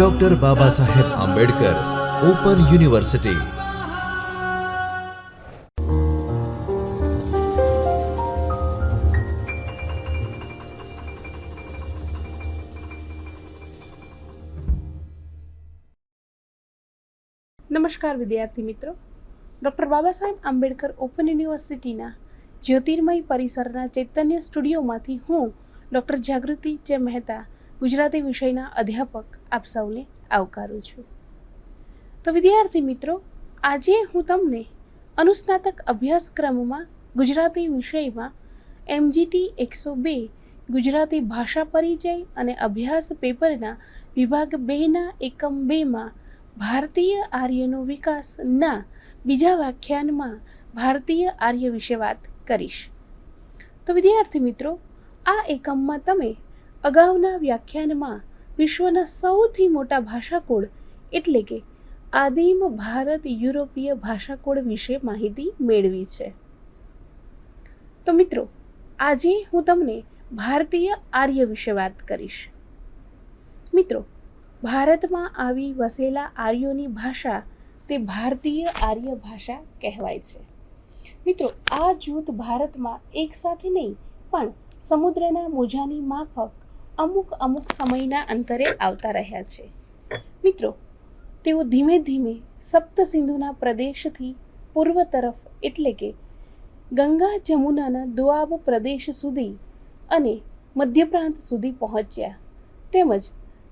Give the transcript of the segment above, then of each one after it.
Doctor Baba Saheb Ambedkar open university નમસ્કાર વિદ્યાર્થી મિત્રો. ડૉક્ટર બાબા સાહેબ આંબેડકર ઓપન યુનિવર્સિટીના જ્યોતિર્મય પરિસરના ચૈતન્ય સ્ટુડિયોમાંથી હું ડૉક્ટર જાગૃતિ જે મહેતા ગુજરાતી વિષયના અધ્યાપક આપ સૌને આવકારું છું. તો વિદ્યાર્થી મિત્રો, આજે હું તમને અનુસ્નાતક અભ્યાસક્રમમાં ગુજરાતી વિષયમાં એમજીટી એકસો બે, ગુજરાતી ભાષા પરિચય અને અભ્યાસ પેપરના વિભાગ બેના એકમ બેમાં ભારતીય આર્યનો વિકાસના બીજા વ્યાખ્યાનમાં ભારતીય આર્ય વિશે વાત કરીશ. તો વિદ્યાર્થી મિત્રો, આ એકમમાં તમે અગાઉના વ્યાખ્યાનમાં વિશ્વના સૌથી મોટા ભાષાકોળ એટલે કે આદિમ ભારત યુરોપીય ભાષાકોળ વિશે માહિતી મેળવી છે. તો મિત્રો, આજે હું તમને ભારતીય આર્ય વિશે વાત કરીશ. મિત્રો, ભારતમાં આવી વસેલા આર્યોની ભાષા તે ભારતીય આર્ય ભાષા કહેવાય છે. મિત્રો, આ જૂથ ભારતમાં એકસાથે નહીં, પણ સમુદ્રના મોજાની માફક અમુક અમુક સમયના અંતરે આવતા રહ્યા છે. મિત્રો, તેઓ ધીમે ધીમે સપ્ત સિંધુના પ્રદેશથી પૂર્વ તરફ એટલે કે ગંગા જમુનાના દુઆબ પ્રદેશ સુધી અને મધ્ય પ્રાંત સુધી પહોંચ્યા. તેમજ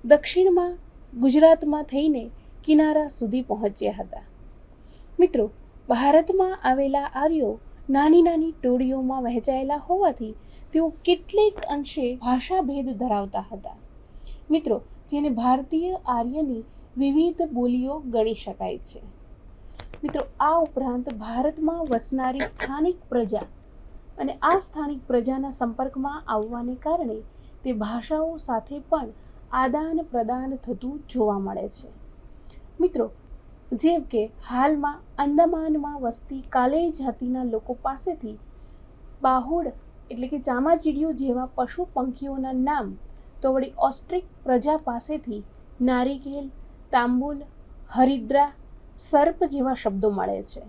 દક્ષિણમાં ગુજરાતમાં થઈને કિનારા સુધી પહોંચ્યા હતા. મિત્રો, ભારતમાં આવેલા આર્યો નાની નાની ટોળીઓમાં વહેંચાયેલા હોવાથી તેઓ કેટલેક અંશે ભાષાભેદ ધરાવતા હતા. મિત્રો, જેને ભારતીય આર્યની વિવિધ બોલીઓ ગણી શકાય છે. મિત્રો, આ ઉપરાંત ભારતમાં વસનારી સ્થાનિક પ્રજા અને આ સ્થાનિક પ્રજાના સંપર્કમાં આવવાને કારણે તે ભાષાઓ સાથે પણ આદાન પ્રદાન થતું જોવા મળે છે. મિત્રો જેમ કે હાલમાં અંદમાનમાં વસતી કાલે જાતિના લોકો પાસેથી બાહુડ એટલે કે ચામાચીડિયું જેવા પશુ પંખીઓના નામ તો વળી ઓસ્ટ્રિક પ્રજા પાસેથી નારિકેલ, તાંબુલ, હરિદ્રા, સર્પ જેવા શબ્દો મળે છે.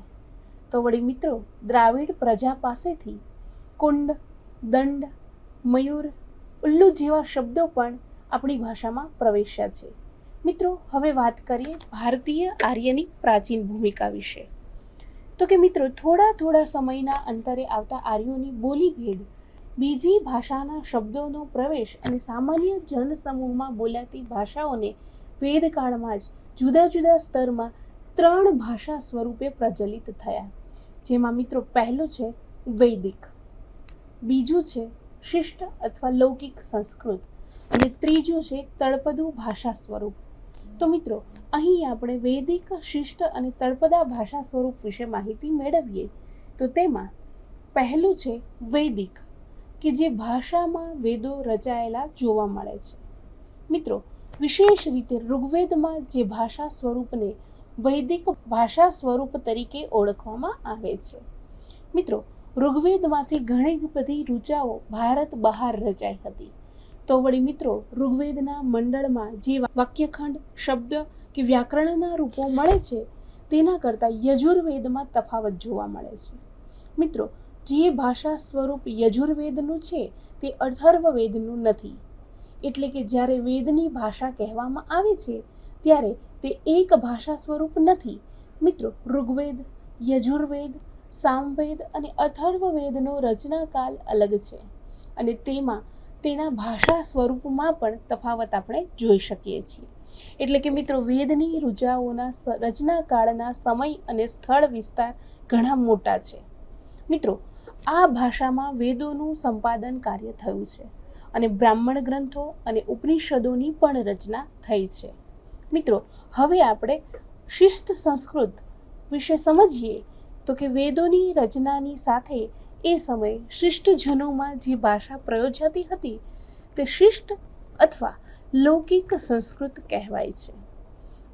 તો વળી મિત્રો, દ્રાવિડ પ્રજા પાસેથી કુંડ, દંડ, મયુર, ઉલ્લુ જેવા શબ્દો પણ આપણી ભાષામાં પ્રવેશ્યા છે. મિત્રો, હવે વાત કરીએ ભારતીય આર્યની પ્રાચીન ભૂમિકા વિશે. તો કે મિત્રો, થોડા થોડા સમયના અંતરે આવતા આર્યોની બોલી ભેદ બીજી ભાષાના શબ્દોનો પ્રવેશ અને સામાન્ય જનસમૂહમાં બોલાતી ભાષાઓને વેદકાળમાં જ જુદા જુદા સ્તરમાં ત્રણ ભાષા સ્વરૂપે પ્રચલિત થયા. જેમાં મિત્રો પહેલું છે વૈદિક, બીજું છે શિષ્ટ અથવા લૌકિક સંસ્કૃત અને ત્રીજું છે તળપદું ભાષા સ્વરૂપ. તો મિત્રો, અહીં આપણે વૈદિક, શિષ્ટ અને તળપદા ભાષા સ્વરૂપ વિશે માહિતી મેળવીએ. તો તેમાં પહેલું છે વૈદિક, કે જે ભાષામાં વેદો રચાયેલા જોવા મળે છે. મિત્રો, વિશેષ રીતે ઋગ્વેદમાં જે ભાષા સ્વરૂપને વૈદિક ભાષા સ્વરૂપ તરીકે ઓળખવામાં આવે છે. મિત્રો, ઋગ્વેદમાંથી ઘણી બધી ઋચાઓ ભારત બહાર રચાઈ હતી. તો વળી મિત્રો, ઋગ્વેદના મંડળમાં જે વાક્યખંડ, શબ્દ કે વ્યાકરણના રૂપો મળે છે, તેના કરતાં યજુર્વેદમાં તફાવત જોવા મળે છે. મિત્રો, જે ભાષા સ્વરૂપ યજુર્વેદનું છે, તે અથર્વવેદનું નથી. એટલે કે જ્યારે વેદની ભાષા કહેવામાં આવે છે, ત્યારે તે એક ભાષા સ્વરૂપ નથી. મિત્રો, ઋગ્વેદ, યજુર્વેદ, સામવેદ અને અથર્વવેદનો રચનાકાલ અલગ છે. અને તેમાં તેના ભાષા સ્વરૂપમાં પણ તફાવત આપણે જોઈ શકીએ છીએ. એટલે કે મિત્રો, વેદની રૂજાઓના સ- રચનાકાળના સમય અને સ્થળ વિસ્તાર ઘણા મોટા છે. મિત્રો, આ ભાષામાં વેદોનું સંપાદન કાર્ય થયું છે અને બ્રાહ્મણ ગ્રંથો અને ઉપનિષદોની પણ રચના થઈ છે. મિત્રો, હવે આપણે શિષ્ટ સંસ્કૃત વિશે સમજીએ તો કે વેદોની રચનાની સાથે એ સમયે શિષ્ટજનોમાં જે ભાષા પ્રયોજાતી હતી તે શિષ્ટ અથવા લૌકિક સંસ્કૃત કહેવાય છે.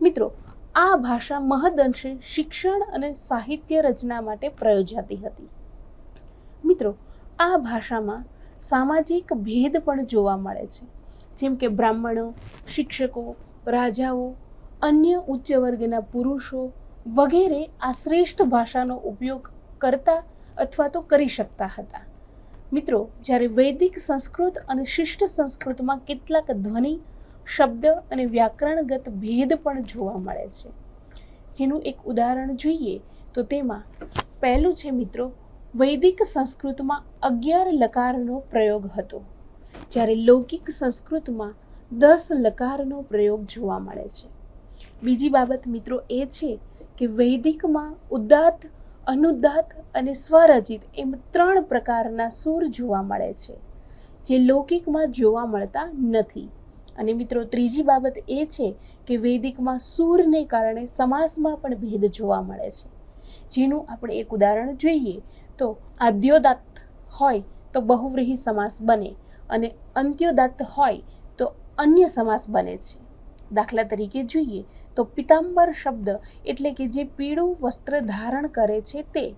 મિત્રો, આ ભાષા મહદઅંશે શિક્ષણ અને સાહિત્ય રચના માટે પ્રયોજાતી હતી. મિત્રો, આ ભાષામાં સામાજિક ભેદ પણ જોવા મળે છે. જેમ કે બ્રાહ્મણો, શિક્ષકો, રાજાઓ, અન્ય ઉચ્ચ વર્ગના પુરુષો વગેરે આ શ્રેષ્ઠ ભાષાનો ઉપયોગ કરતા અથવા તો કરી શકતા હતા. મિત્રો, જ્યારે વૈદિક સંસ્કૃત અને શિષ્ટ સંસ્કૃતમાં કેટલાક ધ્વનિ, શબ્દ અને વ્યાકરણગત ભેદ પણ જોવા મળે છે. જેનું એક ઉદાહરણ જોઈએ તો તેમાં પહેલું છે મિત્રો, વૈદિક સંસ્કૃતમાં અગિયાર લકારનો પ્રયોગ હતો. જ્યારે લૌકિક સંસ્કૃતમાં દસ લકારનો પ્રયોગ જોવા મળે છે. બીજી બાબત મિત્રો એ છે કે વૈદિકમાં ઉદાત્ત અનુદાત્ત અને સ્વરચિત એમ ત્રણ પ્રકારના સૂર જોવા મળે છે, જે લૌકિકમાં જોવા મળતા નથી. અને મિત્રો, ત્રીજી બાબત એ છે કે વૈદિકમાં સૂરને કારણે સમાસમાં પણ ભેદ જોવા મળે છે. જેનું આપણે એક ઉદાહરણ જોઈએ, તો આદ્યોદાત્ત હોય તો બહુવ્રીહી સમાસ બને અને અંત્યોદાત્ત હોય તો અન્ય સમાસ બને છે. દાખલા તરીકે જોઈએ તો પિતાંબર શબ્દ એટલે કે જે પીળું વસ્ત્ર ધારણ કરે છે તે.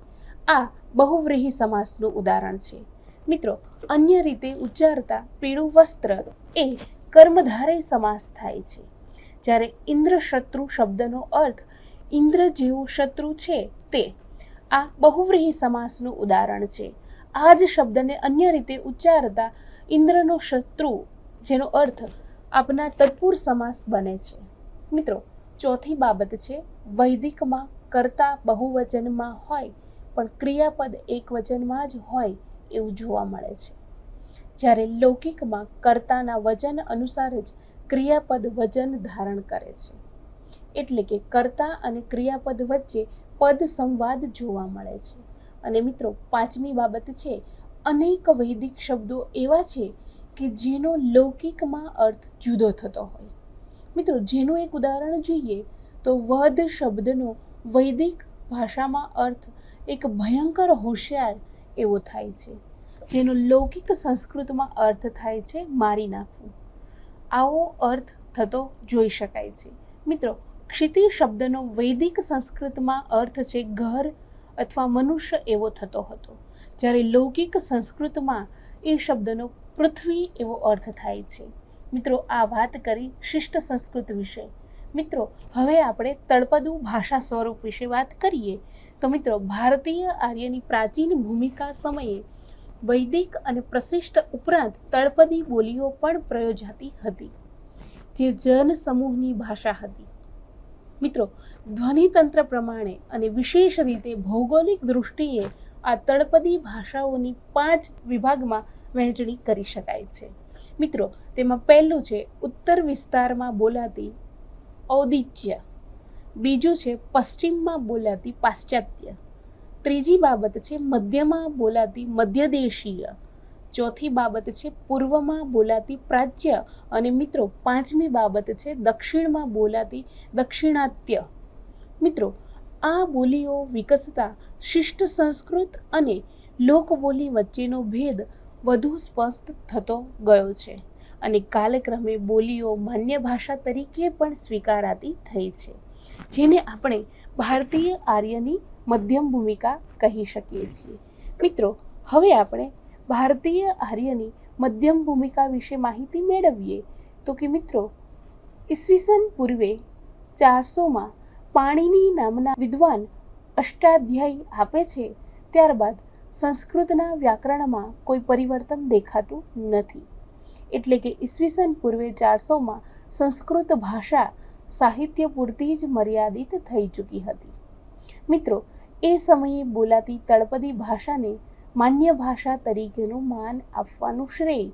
આ બહુવ્રીહી સમાસનું ઉદાહરણ છે. મિત્રો, અન્ય રીતે ઉચ્ચારતા પીળું વસ્ત્ર એ કર્મધારે સમાસ થાય છે. જ્યારે ઇન્દ્ર શત્રુ શબ્દનો અર્થ ઇન્દ્ર જેવું શત્રુ છે તે. આ બહુવ્રીહી સમાસનું ઉદાહરણ છે. આ જ શબ્દને અન્ય રીતે ઉચ્ચારતા ઇન્દ્રનો શત્રુ, જેનો અર્થ આપના તત્પુર સમાસ બને છે. મિત્રો ચોથી બાબત છે, વૈદિકમાં કર્તા બહુવચનમાં હોય, પણ ક્રિયાપદ એક વચનમાં જ હોય એવું જોવા મળે છે. જ્યારે લૌકિકમાં કર્તાના વચન અનુસાર જ ક્રિયાપદ વચન ધારણ કરે છે. એટલે કે કર્તા અને ક્રિયાપદ વચ્ચે પદ સંવાદ જોવા મળે છે. અને મિત્રો, પાંચમી બાબત છે, અનેક વૈદિક શબ્દો એવા છે કે જેનો લૌકિકમાં અર્થ જુદો થતો હોય. મિત્રો, જેનું એક ઉદાહરણ જોઈએ તો વધ શબ્દનો વૈદિક ભાષામાં અર્થ એક ભયંકર હોશિયાર એવો થાય છે. જેનો લૌકિક સંસ્કૃતમાં અર્થ થાય છે મારી નાખવું. આવો અર્થ થતો જોઈ શકાય છે. મિત્રો ક્ષિતિ શબ્દનો વૈદિક સંસ્કૃતમાં અર્થ છે ઘર અથવા મનુષ્ય એવો થતો હતો. જ્યારે લૌકિક સંસ્કૃતમાં એ શબ્દનો પૃથ્વી એવો અર્થ થાય છે. મિત્રો, આ વાત કરી શિષ્ટ સંસ્કૃત વિશે. મિત્રો, હવે આપણે તળપદુ ભાષા સ્વરૂપ વિશે વાત કરીએ. તો મિત્રો, ભારતીય આર્યની પ્રાચીન ભૂમિકા સમયે વૈદિક અને પ્રશિષ્ટ ઉપરાંત તળપદી બોલીઓ પણ પ્રયોજાતી હતી, જે જનસમૂહની ભાષા હતી. મિત્રો, ધ્વનિતંત્ર પ્રમાણે અને વિશેષ રીતે ભૌગોલિક દૃષ્ટિએ આ તળપદી ભાષાઓની પાંચ વિભાગમાં વહેંચણી કરી શકાય છે. મિત્રો, તેમાં પહેલું છે, ઉત્તર વિસ્તારમાં બોલાતી ઔદિત્ય. બીજું છે, પશ્ચિમમાં બોલાતી પાશ્ચાત્ય. ત્રીજી બાબત છે, મધ્યમાં બોલાતી મધ્યદેશીય. ચોથી બાબત છે, પૂર્વમાં બોલાતી પ્રાચ્ય. અને મિત્રો, પાંચમી બાબત છે, દક્ષિણમાં બોલાતી દક્ષિણાત્ય. મિત્રો, આ બોલીઓ વિકસતા શિષ્ટ સંસ્કૃત અને લોકબોલી વચ્ચેનો ભેદ વધુ સ્પષ્ટ થતો ગયો છે અને કાલક્રમે બોલીઓ માન્ય ભાષા તરીકે પણ સ્વીકારાતી થઈ છે, જેને આપણે ભારતીય આર્યની મધ્યમ ભૂમિકા કહી શકીએ છીએ. મિત્રો, હવે આપણે ભારતીય આર્યની મધ્યમ ભૂમિકા વિશે માહિતી મેળવીએ તો કે મિત્રો, ઈસવીસન પૂર્વે ચારસોમાં પાણીની નામના વિદ્વાન અષ્ટાધ્યાયી આપે છે, ત્યારબાદ સંસ્કૃતના વ્યાકરણમાં કોઈ પરિવર્તન દેખાતું નથી. એટલે કે ઈસવીસન પૂર્વે ચારસોમાં સંસ્કૃત ભાષા સાહિત્ય પૂરતી જ મર્યાદિત થઈ ચૂકી હતી. મિત્રો, એ સમયે બોલાતી તળપદી ભાષાને માન્ય ભાષા તરીકેનું માન આપવાનું શ્રેય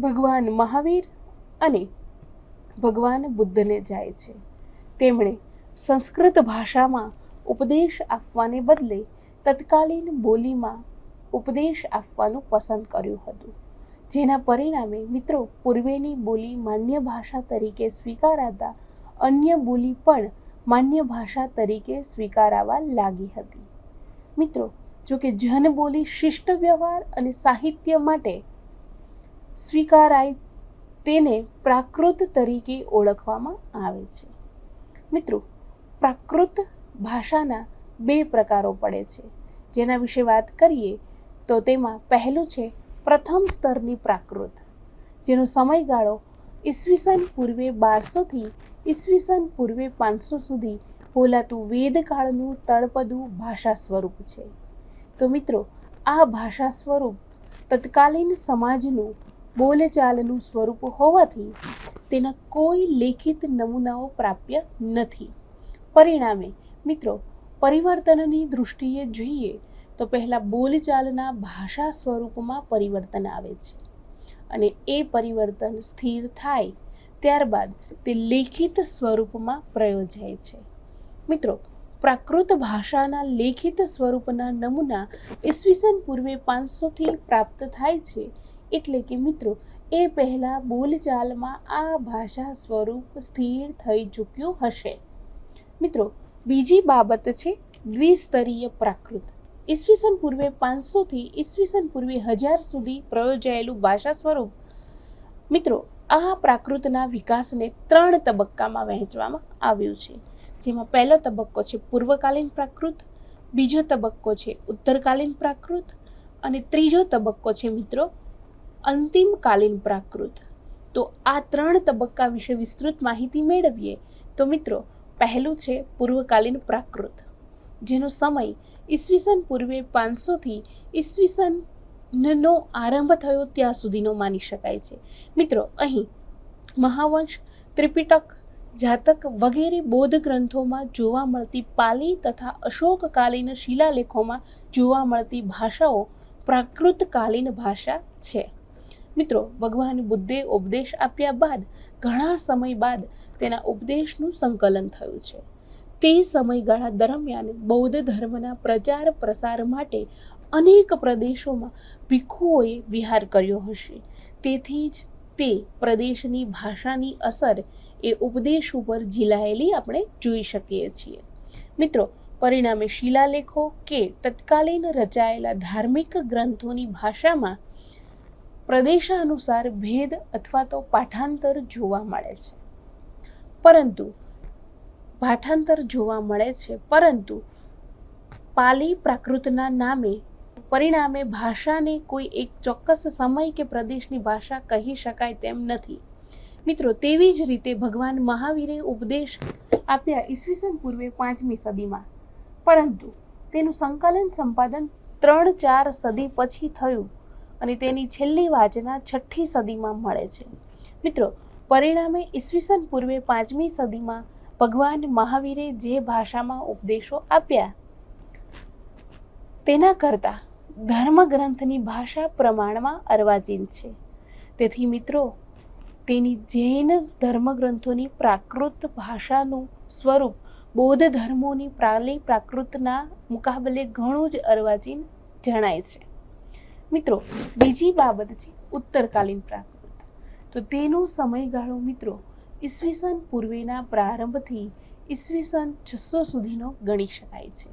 ભગવાન મહાવીર અને ભગવાન બુદ્ધને જાય છે. તેમણે સંસ્કૃત ભાષામાં ઉપદેશ આપવાને બદલે તત્કાલીન બોલીમાં ઉપદેશ આપવાનું પસંદ કર્યું હતું. જેના પરિણામે મિત્રો પૂર્વેની બોલી માન્ય ભાષા તરીકે સ્વીકારાતા અન્ય બોલી પણ માન્ય ભાષા તરીકે સ્વીકારાવા લાગી હતી. મિત્રો જો કે જનબોલી શિષ્ટ વ્યવહાર અને સાહિત્ય માટે સ્વીકારાય તેને પ્રાકૃત તરીકે ઓળખવામાં આવે છે. મિત્રો, પ્રાકૃત ભાષાના બે પ્રકારો પડે છે. જેના વિશે વાત કરીએ, તો તેમાં પહેલું છે પ્રથમ સ્તરની પ્રાકૃત, જેનો સમયગાળો ઈસવીસન પૂર્વે બારસોથી ઈસવીસન પૂર્વે પાંચસો સુધી બોલાતું વેદકાળનું તળપદું ભાષા સ્વરૂપ છે. તો મિત્રો, આ ભાષા સ્વરૂપ તત્કાલીન સમાજનું બોલચાલનું સ્વરૂપ હોવાથી તેના કોઈ લેખિત નમૂનાઓ પ્રાપ્ય નથી. પરિણામે મિત્રો પરિવર્તનની દૃષ્ટિએ જોઈએ તો પહેલાં બોલચાલના ભાષા સ્વરૂપમાં પરિવર્તન આવે છે. અને એ પરિવર્તન સ્થિર થાય ત્યારબાદ તે લેખિત સ્વરૂપમાં પ્રયોજાય છે. મિત્રો, પ્રાકૃત ભાષાના લેખિત સ્વરૂપના નમૂના ઈસવીસન પૂર્વે પાંચસોથી પ્રાપ્ત થાય છે. એટલે કે મિત્રો, એ પહેલાં બોલચાલમાં આ ભાષા સ્વરૂપ સ્થિર થઈ ચૂક્યું હશે. મિત્રો બીજી બાબત છે દ્વિસ્તરીય પ્રાકૃત. ઈસવીસન પૂર્વે પાંચસોથી ઈસવીસન પૂર્વે હજાર સુધી પ્રયોજાયેલું ભાષા સ્વરૂપ. મિત્રો, આ પ્રાકૃતના વિકાસને ત્રણ તબક્કામાં વહેંચવામાં આવ્યું છે. જેમાં પહેલો તબક્કો છે પૂર્વકાલીન પ્રાકૃત, બીજો તબક્કો છે ઉત્તરકાલીન પ્રાકૃત અને ત્રીજો તબક્કો છે મિત્રો અંતિમકાલીન પ્રાકૃત. તો આ ત્રણ તબક્કા વિશે વિસ્તૃત માહિતી મેળવીએ તો મિત્રો પહેલું છે પૂર્વકાલીન પ્રાકૃત, જેનો સમય ઈસવીસન પૂર્વે પાંચસોથી ઈસવીસનનો આરંભ થયો ત્યાં સુધીનો માની શકાય છે. મિત્રો, અહીં મહાવંશ, ત્રિપિટક, જાતક વગેરે બૌદ્ધ ગ્રંથોમાં જોવા મળતી પાલી તથા અશોકકાલીન શિલાલેખોમાં જોવા મળતી ભાષાઓ પ્રાકૃતકાલીન ભાષા છે. મિત્રો, ભગવાન બુદ્ધે ઉપદેશ આપ્યા બાદ, ઘણા સમય બાદ તેના ઉપદેશનું સંકલન થયું છે. તે સમયગાળા દરમિયાન બૌદ્ધ ધર્મના પ્રચાર પ્રસાર માટે અનેક પ્રદેશોમાં ભિખુઓએ વિહાર કર્યો હશે. તેથી જ તે પ્રદેશની ભાષાની અસર એ ઉપદેશ ઉપર ઝીલાયેલી આપણે જોઈ શકીએ છીએ. મિત્રો, પરિણામે શિલાલેખો કે તત્કાલીન રચાયેલા ધાર્મિક ગ્રંથોની ભાષામાં પ્રદેશાનુસાર ભેદ અથવા તો પાઠાંતર જોવા મળે છે. પરંતુ પાઠાંતર જોવા મળે છે. પરંતુ પાલી પ્રાકૃતના નામે પરિણામે ભાષાને કોઈ એક ચોક્કસ સમય કે પ્રદેશની ભાષા કહી શકાય તેમ નથી. મિત્રો, તેવી જ રીતે ભગવાન મહાવીરે ઉપદેશ આપ્યા ઈસવીસન પૂર્વે પાંચમી સદીમાં. પરંતુ તેનું સંકલન સંપાદન ત્રણ ચાર સદી પછી થયું અને તેની છેલ્લી વાચના છઠ્ઠી સદીમાં મળે છે. મિત્રો પરિણામે ઈસવીસન પૂર્વે પાંચમી સદીમાં ભગવાન મહાવીરે જે ભાષામાં ઉપદેશો આપ્યા, તેના કરતાં ધર્મગ્રંથની ભાષા પ્રમાણમાં અર્વાચીન છે. તેથી મિત્રો, તેની જૈન ધર્મગ્રંથોની પ્રાકૃત ભાષાનું સ્વરૂપ બૌદ્ધ ધર્મોની પ્રાલી પ્રાકૃતના મુકાબલે ઘણું જ અર્વાચીન જણાય છે. મિત્રો, બીજી બાબત છે ઉત્તરકાલીન પ્રાકૃત. તો તેનો સમયગાળો મિત્રો ઈસવીસન પૂર્વેના પ્રારંભથી ઈસવીસન છસો સુધીનો ગણી શકાય છે.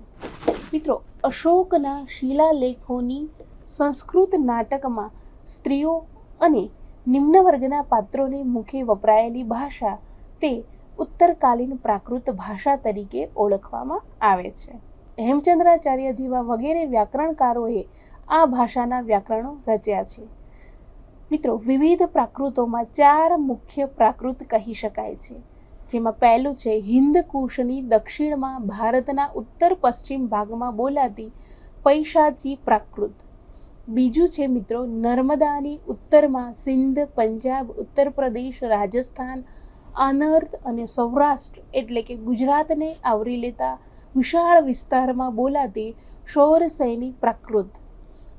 મિત્રો અશોકના શિલાલેખોની સંસ્કૃત નાટકમાં સ્ત્રીઓ અને નિમ્ન વર્ગના પાત્રોને મુખે વપરાયેલી ભાષા તે ઉત્તરકાલીન પ્રાકૃત ભાષા તરીકે ઓળખવામાં આવે છે. હેમચંદ્રાચાર્ય જેવા વગેરે વ્યાકરણકારોએ આ ભાષાના વ્યાકરણો રચ્યા છે. મિત્રો, વિવિધ પ્રાકૃતોમાં ચાર મુખ્ય પ્રાકૃત કહી શકાય છે. જેમાં પહેલું છે હિન્દકુશની દક્ષિણમાં ભારતના ઉત્તર પશ્ચિમ ભાગમાં બોલાતી પૈશાચી પ્રાકૃત. બીજું છે, મિત્રો, નર્મદાની ઉત્તરમાં સિંધ, પંજાબ, ઉત્તર પ્રદેશ, રાજસ્થાન, અનર્થ અને સૌરાષ્ટ્ર એટલે કે ગુજરાતને આવરી લેતા વિશાળ વિસ્તારમાં બોલાતી શૌરસૈની પ્રાકૃત.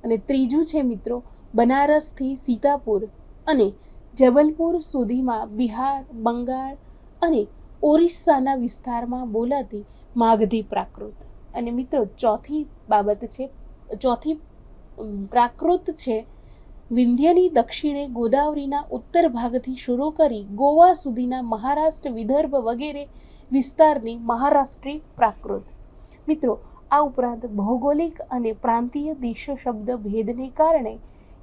અને ત્રીજું છે, મિત્રો બનારસથી સીતાપુર અને જબલપુર સુધીમાં બિહાર, બંગાળ અને ઓરિસ્સાના વિસ્તારમાં બોલાતી માગધી પ્રાકૃત. અને મિત્રો, ચોથી બાબત છે, ચોથી પ્રાકૃત છે, વિંધ્યની દક્ષિણે ગોદાવરીના ઉત્તર ભાગથી શરૂ કરી ગોવા સુધીના મહારાષ્ટ્ર વિદર્ભ વગેરે વિસ્તારની મહારાષ્ટ્રી પ્રાકૃત. મિત્રો, આ ઉપરાંત ભૌગોલિક અને પ્રાંતીય દેશ શબ્દ ભેદને કારણે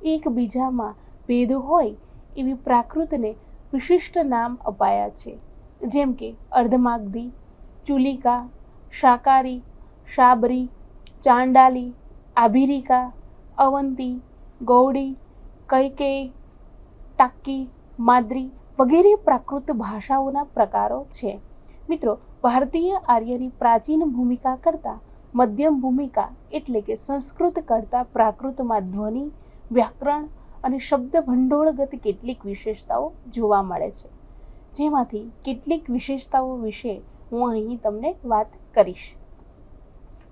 એકબીજામાં ભેદ હોય એવી પ્રાકૃતને વિશિષ્ટ નામ અપાયા છે. જેમ કે અર્ધમાગધી ચુલિકા શાકારી શાબરી, ચાંડાલી, આભિરિકા, અવંતી, ગૌડી, કૈકેય, ટાક્કી, માદ્રી વગેરે પ્રાકૃત ભાષાઓના પ્રકારો છે. મિત્રો, ભારતીય આર્યની પ્રાચીન ભૂમિકા કરતાં મધ્યમ ભૂમિકા એટલે કે સંસ્કૃત કરતાં પ્રાકૃતમાં ધ્વનિ વ્યાકરણ અને શબ્દ ભંડોળગત કેટલીક વિશેષતાઓ જોવા મળે છે. જેમાંથી કેટલીક વિશેષતાઓ વિશે હું અહીં તમને વાત કરીશ.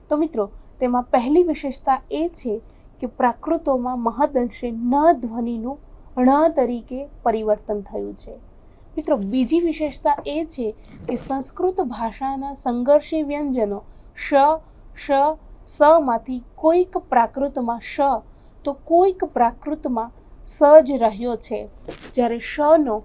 તો મિત્રો, તેમાં પહેલી વિશેષતા એ છે કે પ્રાકૃતોમાં મહદઅંશે ન ધ્વનિનું ણ તરીકે પરિવર્તન થયું છે. મિત્રો, બીજી વિશેષતા એ છે કે સંસ્કૃત ભાષાના સંઘર્ષી વ્યંજનો શ શ સમાંથી કોઈક પ્રાકૃતમાં શ તો કોઈક પ્રાકૃતમાં સ જ રહ્યો છે. જ્યારે શનો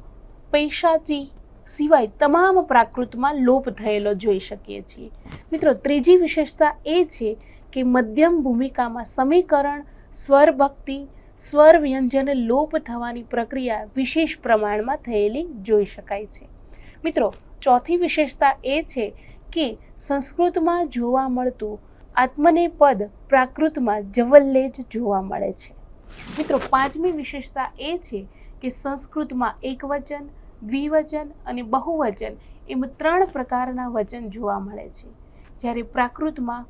પૈશાચી સિવાય તમામ પ્રાકૃતમાં લોપ થયેલો જોઈ શકીએ છીએ. મિત્રો, ત્રીજી વિશેષતા એ છે કે મધ્યમ ભૂમિકામાં સમીકરણ સ્વર ભક્તિ સ્વર વ્યંજન લોપ થવાની પ્રક્રિયા વિશેષ પ્રમાણમાં થયેલી જોઈ શકાય છે. મિત્રો, ચોથી વિશેષતા એ છે કે સંસ્કૃતમાં જોવા મળતું આત્મને પદ પ્રાકૃતમાં જવલ્લે જ જોવા મળે છે. મિત્રો, પાંચમી વિશેષતા એ છે કે સંસ્કૃતમાં એકવચન, દ્વિવચન અને બહુવચન એમ ત્રણ પ્રકારના વચન જોવા મળે છે. જ્યારે પ્રાકૃતમાં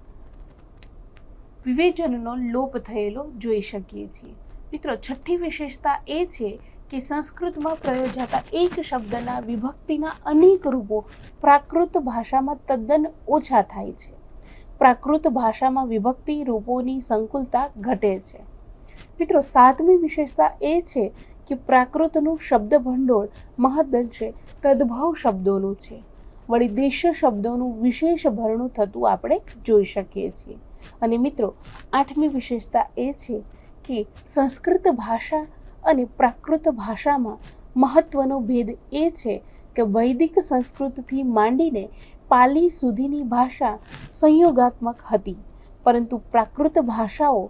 વિવેચનનો લોપ થયેલો જોઈ શકીએ છીએ. મિત્રો, છઠ્ઠી વિશેષતા એ છે કે સંસ્કૃતમાં પ્રયોજાતા એક શબ્દના વિભક્તિના અનેક રૂપો પ્રાકૃત ભાષામાં તદ્દન ઓછા થાય છે. પ્રાકૃત ભાષામાં વિભક્તિ રૂપોની સંકુલતા ઘટે છે. મિત્રો, સાતમી વિશેષતા એ છે કે પ્રાકૃતનું શબ્દ ભંડોળ મહદંશે તદ્ભવ શબ્દોનું છે. વળી દેશ્ય શબ્દોનું વિશેષ ભરણું થતું આપણે જોઈ શકીએ છીએ. અને મિત્રો, આઠમી વિશેષતા એ છે કે સંસ્કૃત ભાષા અને પ્રાકૃત ભાષામાં મહત્વનો ભેદ એ છે કે વૈદિક સંસ્કૃતથી માંડીને પાલી સુધીની ભાષા સંયોગાત્મક હતી, પરંતુ પ્રાકૃત ભાષાઓ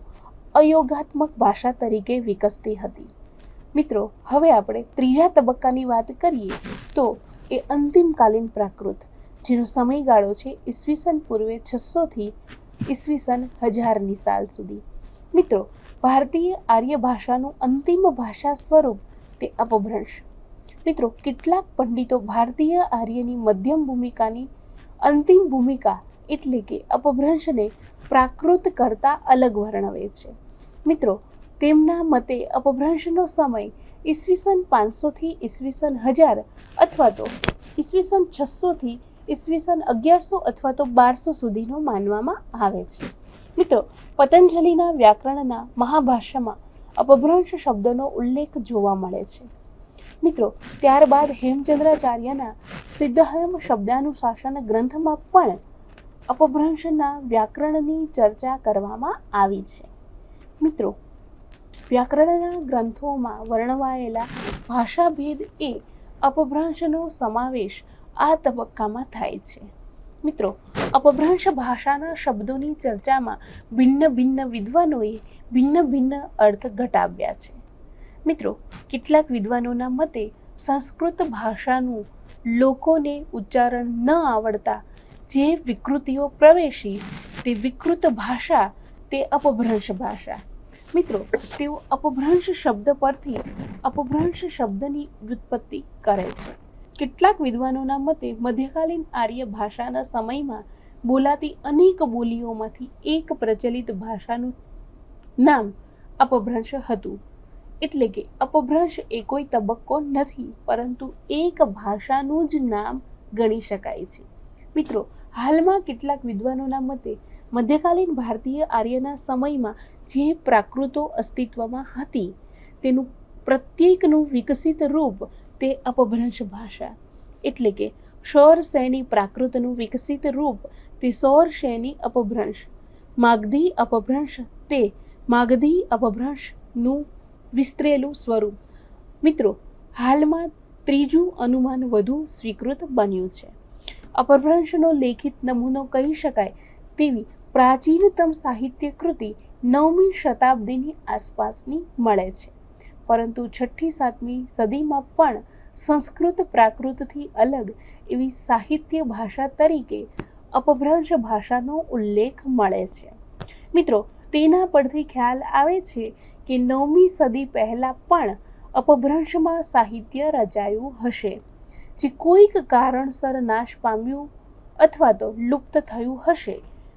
અયોગાત્મક ભાષા તરીકે વિકસતી હતી. મિત્રો, હવે આપણે ત્રીજા તબક્કાની વાત કરીએ તો એ અંતિમકાલીન પ્રાકૃત, જેનો સમયગાળો છે ઈસવીસન પૂર્વે છસોથી ઈસવીસન હજારની સાલ સુધી. મિત્રો, ભારતીય આર્ય ભાષાનું અંતિમ ભાષા સ્વરૂપ તે અપભ્રંશ. મિત્રો, કેટલાક પંડિતો ભારતીય આર્યની મધ્યમ ભૂમિકાની અંતિમ ભૂમિકા એટલે કે અપભ્રંશને પ્રાકૃત કરતાં અલગ વર્ણવે છે. મિત્રો, તેમના મતે અપભ્રંશનો સમય ઈસવીસન પાંચસોથી ઈસવીસન હજાર અથવા તો ઈસવીસન છસોથી ઈસવીસન અગિયારસો અથવા તો બારસો સુધીનો માનવામાં આવે છે. મિત્રો, પતંજલિના વ્યાકરણના મહાભાષ્યમાં અપભ્રંશ શબ્દનો ઉલ્લેખ જોવા મળે છે. મિત્રો, ત્યારબાદ હેમચંદ્રાચાર્યના સિદ્ધહેમ શબ્દાનુશાસન ગ્રંથમાં પણ અપભ્રંશના વ્યાકરણની ચર્ચા કરવામાં આવી છે. મિત્રો, વ્યાકરણના ગ્રંથોમાં વર્ણવાયેલા ભાષાભેદ એ અપભ્રંશનો સમાવેશ આ તબક્કામાં થાય છે. મિત્રો, અપભ્રંશ ભાષાના શબ્દોની ચર્ચામાં ભિન્ન ભિન્ન વિદ્વાનોએ ભિન્ન ભિન્ન અર્થ ઘટાવ્યા છે. મિત્રો, કેટલાક વિદ્વાનોના મતે સંસ્કૃત ભાષાનું લોકોને ઉચ્ચારણ ન આવડતા જે વિકૃતિઓ પ્રવેશી, તે વિકૃત ભાષા, તે અપભ્રંશ ભાષા. મિત્રો, તેઓ અપભ્રંશ શબ્દ પરથી અપભ્રંશ શબ્દની વ્યુત્પત્તિ કરે છે. કેટલાક વિદ્વાનોના મતે મધ્યકાલીન આર્ય ભાષાના સમયમાં બોલાતી અનેક બોલીઓમાંથી એક પ્રચલિત ભાષાનું નામ અપભ્રંશ હતું. એટલે કે અપભ્રંશ એ કોઈ તબક્કો નથી, પરંતુ એક ભાષાનું જ નામ ગણી શકાય છે. મિત્રો, હાલમાં કેટલાક વિદ્વાનોના મતે મધ્યકાલીન ભારતીય આર્યના સમયમાં જે પ્રાકૃતો અસ્તિત્વમાં હતી, તેનું પ્રત્યેકનું વિકસિત રૂપ તે અપભ્રંશ ભાષા. એટલે કે સૌર શૈની પ્રાકૃતનું વિકસિત રૂપ તે સૌર શૈની અપભ્રંશ. માગધી અપભ્રંશ તે માગધી અપભ્રંશનું વિસ્તરેલું સ્વરૂપ. મિત્રો, હાલમાં ત્રીજું અનુમાન વધુ સ્વીકૃત બન્યું છે. અપભ્રંશનો લેખિત નમૂનો કહી શકાય તેવી પ્રાચીનતમ સાહિત્ય કૃતિ નવમી શતાબ્દીની આસપાસની મળે છે. પરંતુ છઠ્ઠી, સાતમી સદીમાં પણ સંસ્કૃત પ્રાકૃતથી અલગ એવી સાહિત્ય ભાષા તરીકે અપભ્રંશ ભાષાનો ઉલ્લેખ મળે છે. મિત્રો, તેના પરથી ખ્યાલ આવે છે કે નવમી સદી પહેલાં પણ અપભ્રંશમાં સાહિત્ય રચાયું હશે, જે કોઈક કારણસર નાશ પામ્યું અથવા તો લુપ્ત થયું હશે.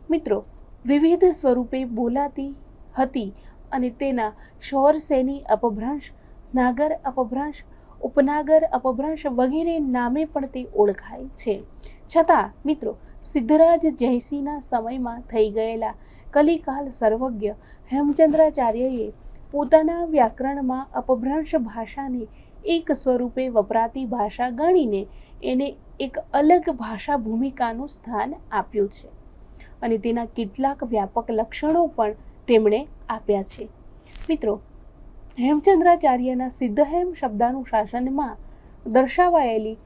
મિત્રો, વિવિધ સ્વરૂપે બોલાતી હતી અને તેના શૌરસેની અપભ્રંશ, નાગર અપભ્રંશ, ઉપનાગર અપભ્રંશ વગેરે નામે પણ તે ઓળખાય છે. છતાં, મિત્રો, સિદ્ધરાજ જયસિંહના સમયમાં થઈ ગયેલા કલિકાલ સર્વજ્ઞ હેમચંદ્રાચાર્યએ પોતાના વ્યાકરણમાં અપભ્રંશ ભાષાને એક સ્વરૂપે વપરાતી ભાષા ગણીને એને એક અલગ ભાષા ભૂમિકાનું સ્થાન આપ્યું છે. અને તેના કેટલાક વ્યાપક લક્ષણો પણ તેમણે આપ્યા છે. મિત્રો, હેમચંદ્રાચાર્યના સિદ્ધહેમ શબ્દાનુશાસનમાં દર્શાવાયેલી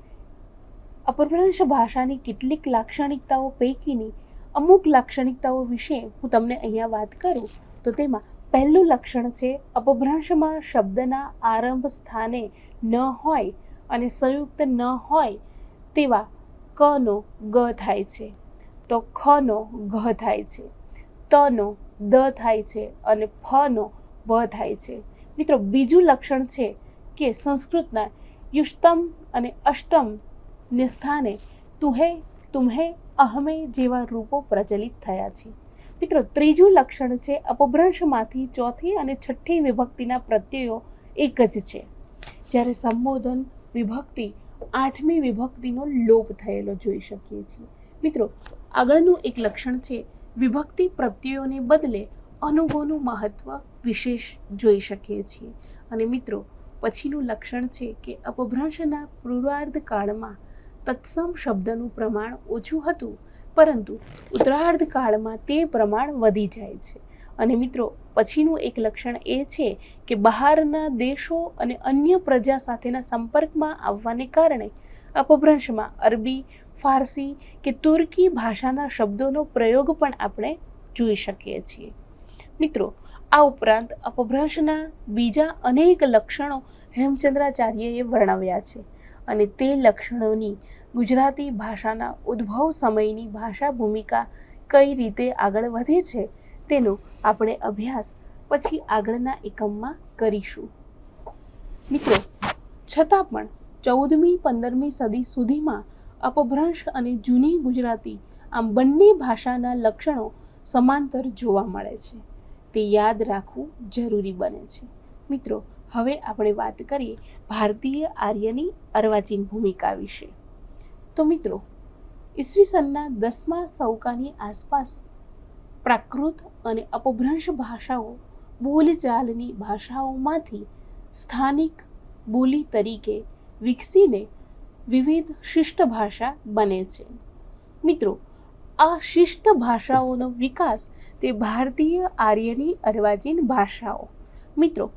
અપભ્રંશ ભાષાની કેટલીક લાક્ષણિકતાઓ પૈકીની અમુક લાક્ષણિકતાઓ વિશે હું તમને અહીંયા વાત કરું, તો તેમાં પહેલું લક્ષણ છે અપભ્રંશમાં શબ્દના આરંભ સ્થાને ન હોય અને સંયુક્ત ન હોય તેવા કનો ગ થાય છે. તો ખનો ઘ થાય છે. તનો દ થાય છે અને ફનો વ થાય છે. મિત્રો, બીજું લક્ષણ છે કે સંસ્કૃતના યુષ્ટમ અને અષ્ટમ ને સ્થાને તુહે તુમ્હે અહમે જેવા રૂપો પ્રચલિત થયા છે. મિત્રો, ત્રીજું લક્ષણ છે અપભ્રંશમાંથી ચોથી અને છઠ્ઠી વિભક્તિના પ્રત્યયો એક જ છે. જ્યારે સંબોધન વિભક્તિ આઠમી વિભક્તિનો લોપ થયેલો જોઈ શકીએ છીએ. મિત્રો, આગળનું એક લક્ષણ છે વિભક્તિ પ્રત્યયોને બદલે અનુગોનું મહત્વ વિશેષ જોઈ શકીએ છીએ. અને મિત્રો, પછીનું લક્ષણ છે કે અપભ્રંશના પૂર્વાર્ધ કાળમાં તત્સમ શબ્દનું પ્રમાણ ઓછું હતું પરંતુ ઉત્તરાર્ધ કાળમાં તે પ્રમાણ વધી જાય છે. અને મિત્રો, પછીનું એક લક્ષણ એ છે કે બહારના દેશો અને અન્ય પ્રજા સાથેના સંપર્કમાં આવવાને કારણે અપભ્રંશમાં અરબી, ફારસી કે તુર્કી ભાષાના શબ્દોનો પ્રયોગ પણ આપણે જોઈ શકીએ છીએ. મિત્રો, આ ઉપરાંત અપભ્રંશના બીજા અનેક લક્ષણો હેમચંદ્રાચાર્યએ વર્ણવ્યા છે. અને તે લક્ષણોની ગુજરાતી ભાષાના ઉદ્ભવ સમયની ભાષા ભૂમિકા કઈ રીતે આગળ વધે છે તેનો આપણે અભ્યાસ પછી આગળના એકમમાં કરીશું. મિત્રો, છતાં પણ ચૌદમી, પંદરમી સદી સુધીમાં અપભ્રંશ અને જૂની ગુજરાતી આમ બંને ભાષાના લક્ષણો સમાંતર જોવા મળે છે. તે યાદ રાખવું જરૂરી બને છે. મિત્રો, હવે આપણે વાત કરીએ ભારતીય આર્યની અર્વાચીન ભૂમિકા વિશે. તો મિત્રો ઈસવીસનના દસમા સૌકાની આસપાસ પ્રાકૃત અને અપભ્રંશ ભાષાઓ બોલચાલની ભાષાઓમાંથી સ્થાનિક બોલી તરીકે વિકસીને વિવિધ શિષ્ટ ભાષા બને છે. મિત્રો, આ શિષ્ટ ભાષાઓનો વિકાસ તે ભારતીય આર્યની અર્વાચીન ભાષાઓ. મિત્રો,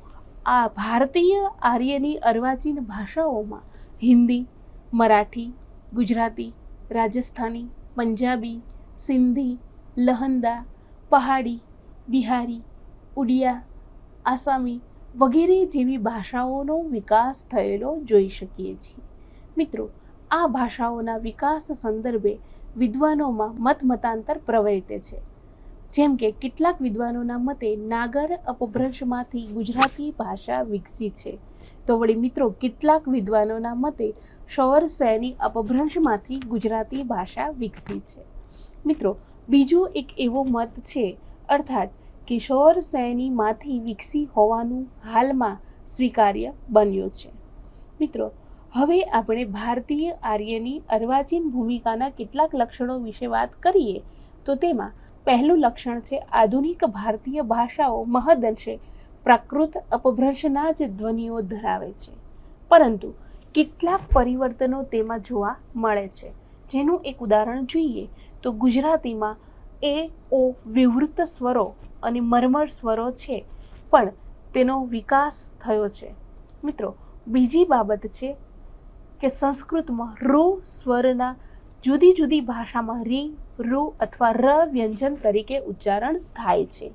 આ ભારતીય આર્યની અર્વાચીન ભાષાઓમાં હિન્દી, મરાઠી ગુજરાતી, રાજસ્થાની, પંજાબી, સિંધી, લહંદા, પહાડી, બિહારી, ઉડિયા, આસામી વગેરે જેવી ભાષાઓનો વિકાસ થયેલો જોઈ શકીએ છીએ. મિત્રો, આ ભાષાઓના વિકાસ સંદર્ભે વિદ્વાનોમાં મત મતાંતર પ્રવર્તે છે. જેમ કે, કેટલાક વિદ્વાનોના મતે નાગર અપભ્રંશમાંથી ગુજરાતી ભાષા વિકસી છે. તો વળી મિત્રો, કેટલાક વિદ્વાનોના મતે શૌર સૈની અપભ્રંશમાંથી ગુજરાતી ભાષા વિકસી છે. મિત્રો, બીજો એક એવો મત છે, અર્થાત કે શૌર શૈનીમાંથી વિકસી હોવાનું હાલમાં સ્વીકાર્ય બન્યું છે. મિત્રો, હવે આપણે ભારતીય આર્યની અર્વાચીન ભૂમિકાના કેટલાક લક્ષણો વિશે વાત કરીએ, તો તેમાં પહેલું લક્ષણ છે આધુનિક ભારતીય ભાષાઓ મહદઅંશે પ્રાકૃત અપભ્રંશના જ ધ્વનિઓ ધરાવે છે. પરંતુ કેટલાક પરિવર્તનો તેમાં જોવા મળે છે. જેનું એક ઉદાહરણ જોઈએ તો ગુજરાતીમાં એ ઓ વિવૃત સ્વરો અને મરમર સ્વરો છે, પણ તેનો વિકાસ થયો છે. મિત્રો, બીજી બાબત છે કે સંસ્કૃતમાં રૂ સ્વરના જુદી જુદી ભાષામાં રી, રૂ અથવા ર વ્યંજન તરીકે ઉચ્ચારણ થાય છે.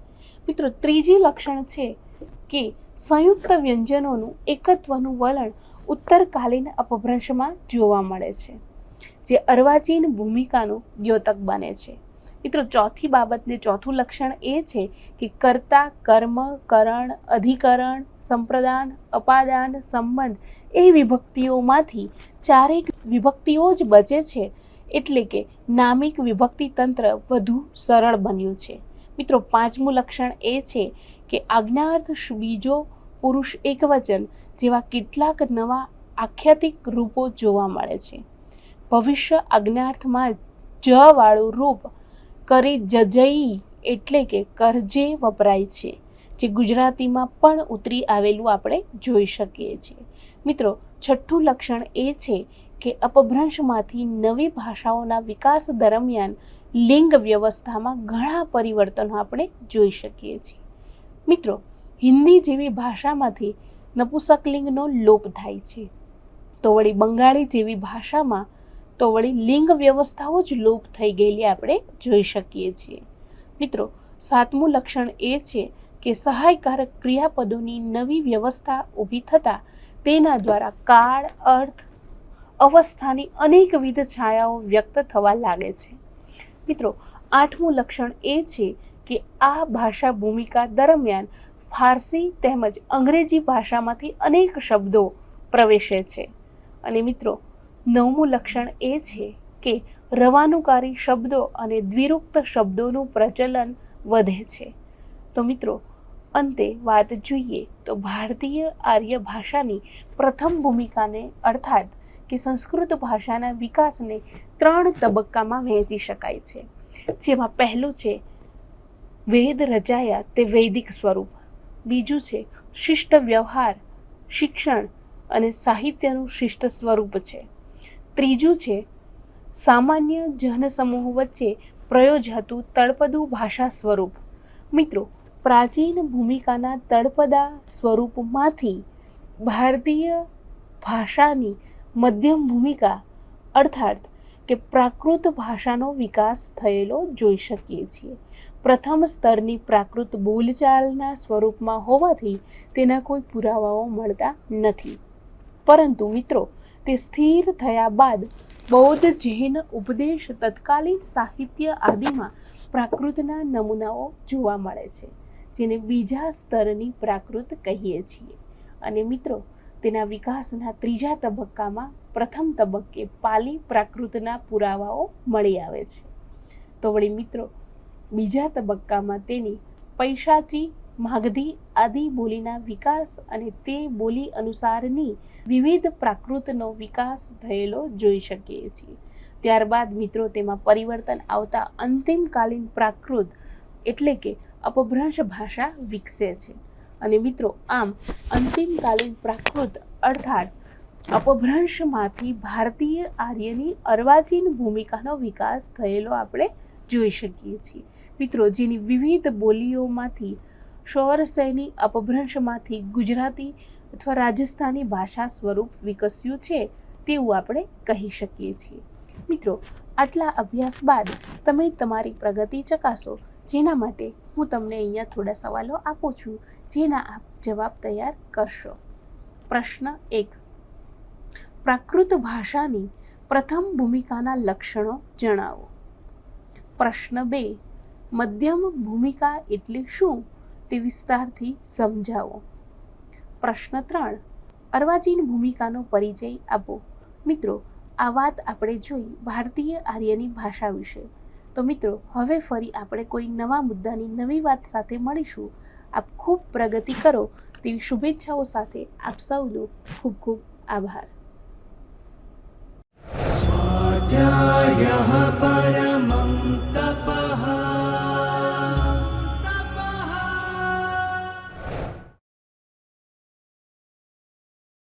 મિત્રો, ત્રીજી લક્ષણ છે કે સંયુક્ત વ્યંજનોનું એકત્વનું વલણ ઉત્તરકાલીન અપભ્રંશમાં જોવા મળે છે, જે અર્વાચીન ભૂમિકાનું દ્યોતક બને છે. મિત્રો, ચોથી બાબતને ચોથું લક્ષણ એ છે કે કર્તા, કર્મ, કરણ, અધિકરણ, સંપ્રદાન, અપાદાન, સંબંધ એ વિભક્તિઓમાંથી ચારેક વિભક્તિઓ જ બચે છે, એટલે કે નામિક વિભક્તિ તંત્ર વધુ સરળ બન્યું છે. મિત્રો, પાંચમું લક્ષણ એ છે કે આજ્ઞાર્થ બીજો પુરુષ એકવચન જેવા કેટલાક નવા આખ્યાતિક રૂપો જોવા મળે છે. ભવિષ્ય આજ્ઞાર્થમાં જ વાળું રૂપ કરી જજઈ એટલે કે કરજે વપરાય છે, જે ગુજરાતીમાં પણ ઉતરી આવેલું આપણે જોઈ શકીએ છીએ. મિત્રો, છઠ્ઠું લક્ષણ એ છે કે અપભ્રંશમાંથી નવી ભાષાઓના વિકાસ દરમિયાન લિંગ વ્યવસ્થામાં ઘણા પરિવર્તનો આપણે જોઈ શકીએ છીએ. મિત્રો, હિન્દી જેવી ભાષામાંથી નપુસકલિંગનો લોપ થાય છે. તો વળી બંગાળી જેવી ભાષામાં તો વળી લિંગ વ્યવસ્થાઓ જ લોપ થઈ ગયેલી આપણે જોઈ શકીએ છીએ. મિત્રો, સાતમું લક્ષણ એ છે કે સહાયકારક ક્રિયાપદોની નવી વ્યવસ્થા ઊભી થતાં તેના દ્વારા કાળ, અર્થ, અવસ્થાની અનેકવિધ છાયાઓ વ્યક્ત થવા લાગે છે. મિત્રો, આઠમું લક્ષણ એ છે કે આ ભાષા ભૂમિકા દરમિયાન ફારસી તેમજ અંગ્રેજી ભાષામાંથી અનેક શબ્દો પ્રવેશે છે. અને મિત્રો, નવમું લક્ષણ એ છે કે રવાનુકારી શબ્દો અને દ્વિરુક્ત શબ્દોનું પ્રચલન વધે છે. તો મિત્રો, અંતે વાત જોઈએ તો ભારતીય આર્ય ભાષાની પ્રથમ ભૂમિકાને અર્થાત કે સંસ્કૃત ભાષાના વિકાસને ત્રણ તબક્કામાં વહેંચી શકાય છે. જેમાં પહેલું છે વેદ રચાયા તે વૈદિક સ્વરૂપ. બીજું છે, શિષ્ટ વ્યવહાર, શિક્ષણ અને સાહિત્યનું શિષ્ટ સ્વરૂપ છે. ત્રીજું છે, સામાન્ય જનસમૂહ વચ્ચે પ્રયોજાતું તળપદું ભાષા સ્વરૂપ. મિત્રો, પ્રાચીન ભૂમિકાના તળપદા સ્વરૂપમાંથી ભારતીય ભાષાની મધ્યમ ભૂમિકા અર્થાત કે પ્રાકૃત ભાષાનો વિકાસ થયેલો જોઈ શકીએ છીએ. પ્રથમ સ્તરની પ્રાકૃત બોલચાલના સ્વરૂપમાં હોવાથી તેના કોઈ પુરાવાઓ મળતા નથી. પરંતુ મિત્રો, તે સ્થિર થયા બાદ બૌદ્ધ જૈન ઉપદેશ તત્કાલીન સાહિત્ય આદિમાં પ્રાકૃતના નમૂનાઓ જોવા મળે છે, જેને બીજા સ્તરની પ્રાકૃત કહીએ છીએ. અને મિત્રો, તેના વિકાસના ત્રીજા તબક્કામાં પ્રથમ તબક્કે પાલી પ્રાકૃતના પુરાવાઓ મળી આવે છે. તો વળી મિત્રો, બીજા તબક્કામાં તેની પૈશાચી માગધી આદિ બોલીના વિકાસ અને તે બોલી અનુસારની વિવિધ પ્રાકૃતનો વિકાસ થયેલો જોઈ શકીએ છીએ. ત્યારબાદ મિત્રો, તેમાં પરિવર્તન આવતા અંતિમકાલીન પ્રાકૃત એટલે કે અપભ્રંશ ભાષા વિકસે છે. અને મિત્રો, આમ અંતિમકાલીન પ્રાકૃત અર્થાત અપભ્રંશમાંથી ભારતીય આર્યની અર્વાચીન ભૂમિકાનો વિકાસ થયેલો આપણે જોઈ શકીએ છીએ. મિત્રો, જેની વિવિધ બોલીઓમાંથી શૌરસૈની અપભ્રંશમાંથી ગુજરાતી અથવા રાજસ્થાની ભાષા સ્વરૂપ વિકસ્યું છે તેવું આપણે કહી શકીએ છીએ. મિત્રો, આટલા અભ્યાસ બાદ તમે તમારી પ્રગતિ ચકાસો, જેના માટે હું તમને અહીંયા થોડા સવાલો આપું છું, જેના આપ જવાબ તૈયાર કરશો. પ્રશ્ન એક પ્રાકૃત ભાષાની પ્રથમ ભૂમિકાના લક્ષણો જણાવો. પ્રશ્ન બે, મધ્યમ ભૂમિકા એટલે શું તે વિસ્તારથી સમજાવો. પ્રશ્ન ત્રણ, અર્વાચીન ભૂમિકાનો પરિચય આપો. મિત્રો, આ વાત આપણે જોઈ ભારતીય આર્યની ભાષા વિશે. તો મિત્રો, હવે ફરી આપણે કોઈ નવા મુદ્દાની નવી વાત સાથે મળીશું. આપ ખૂબ પ્રગતિ કરો. તેવી શુભેચ્છાઓ સાથે આપ સૌનો ખૂબ ખૂબ આભાર. यः परमन्तप